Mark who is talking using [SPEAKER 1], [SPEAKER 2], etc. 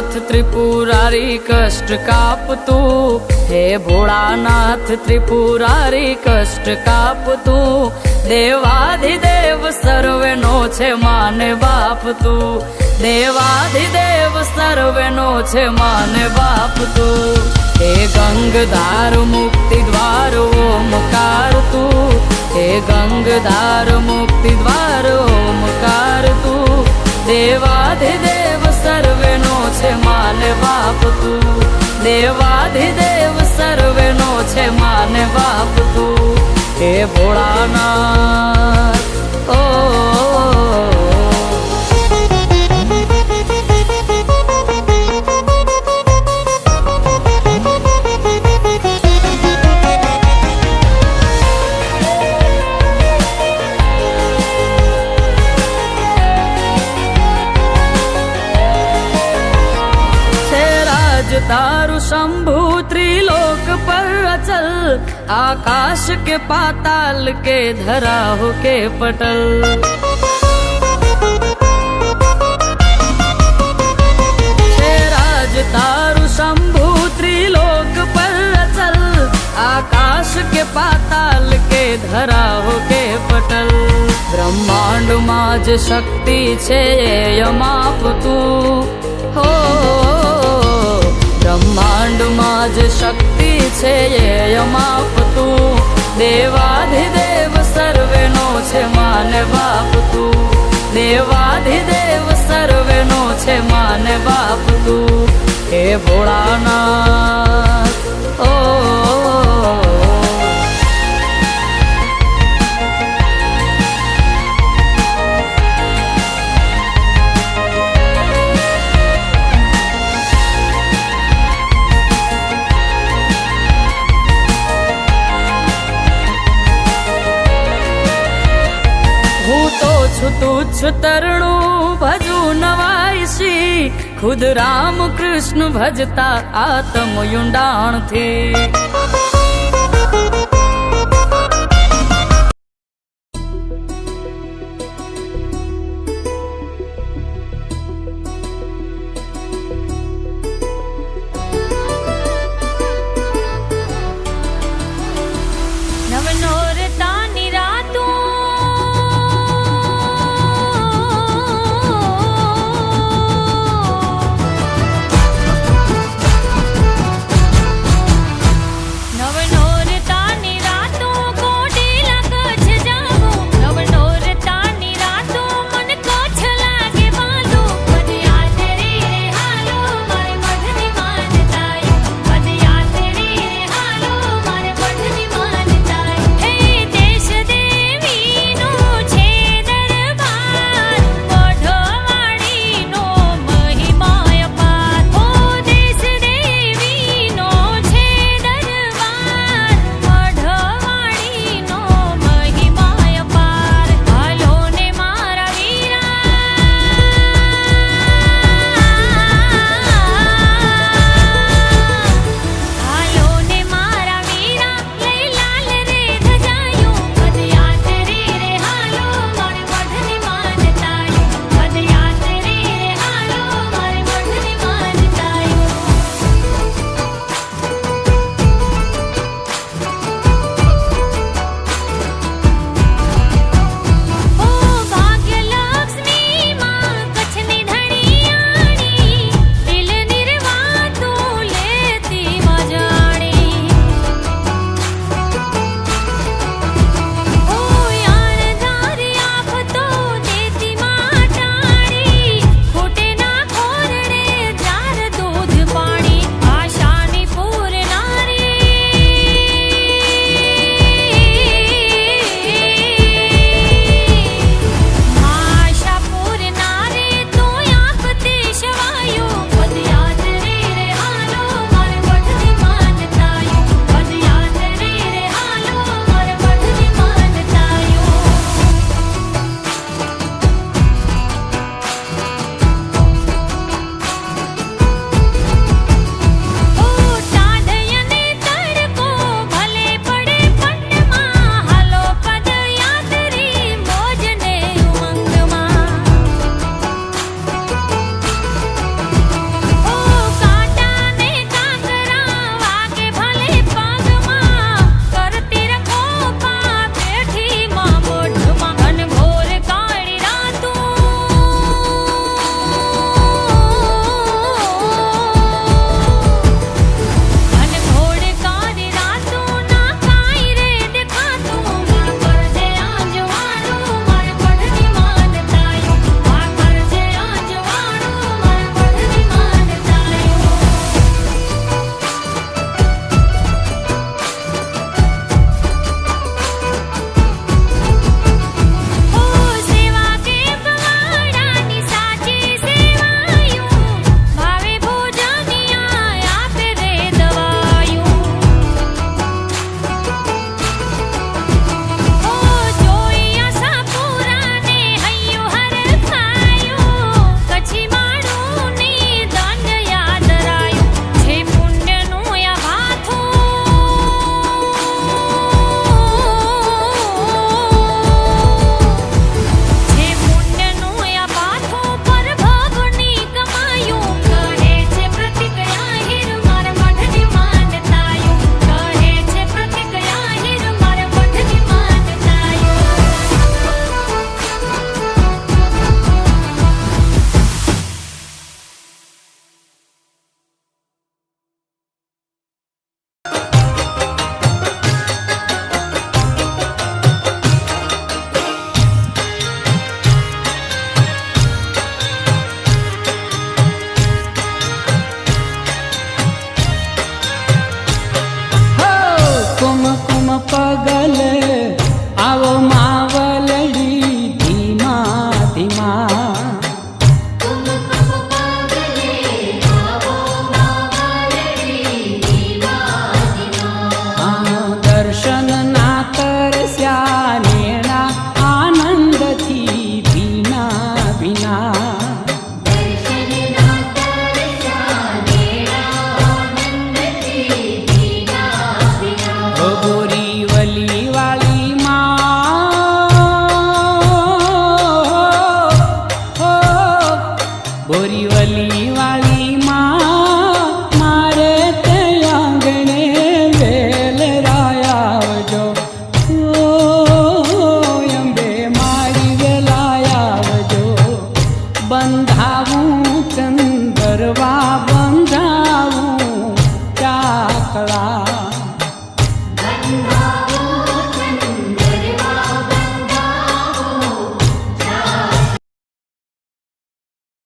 [SPEAKER 1] ભોળાનાથ ત્રિપુરારી કષ્ટ કાપતું. હે ભોળાનાથ ત્રિપુરારી કષ્ટ કાપતું. દેવાધિદેવ સર્વેનો છે માને બાપ તું દેવાધિદેવ સર્વેનો છે માને બાપ તું હે ગંગધાર મુક્તિ દ્વાર ઓમકાર તું હે ગંગધાર મુક્તિ દ્વાર બાપ તું? દેવાધિદેવ સર્વેનો છે માને બાપ તું? હે ભોળાનાથ તારું શંભુ ત્રિલોક પર અચલ આકાશ કે પાતાલ કે ધરા હો કે પટલ રાજ તારું શંભુ ત્રિલોક પર અચલ આકાશ કે પાતાલ કે ધરા કે પટલ બ્રહ્માંડમાં જ શક્તિ છે યમાપ તું હો બ્રહ્માંડમાં જ શક્તિ છે, એ અમાપતું દેવાધિદેવ સર્વેનો છે માને બાપ તું દેવાધિદેવ સર્વેનો છે માને બાપ તું હે ભોળાનાથ તુચ્છ તરણું ભજું નવાઈશી. ખુદ રામ કૃષ્ણ ભજતા આત્મ યુંડાણથી बोरीवली वाली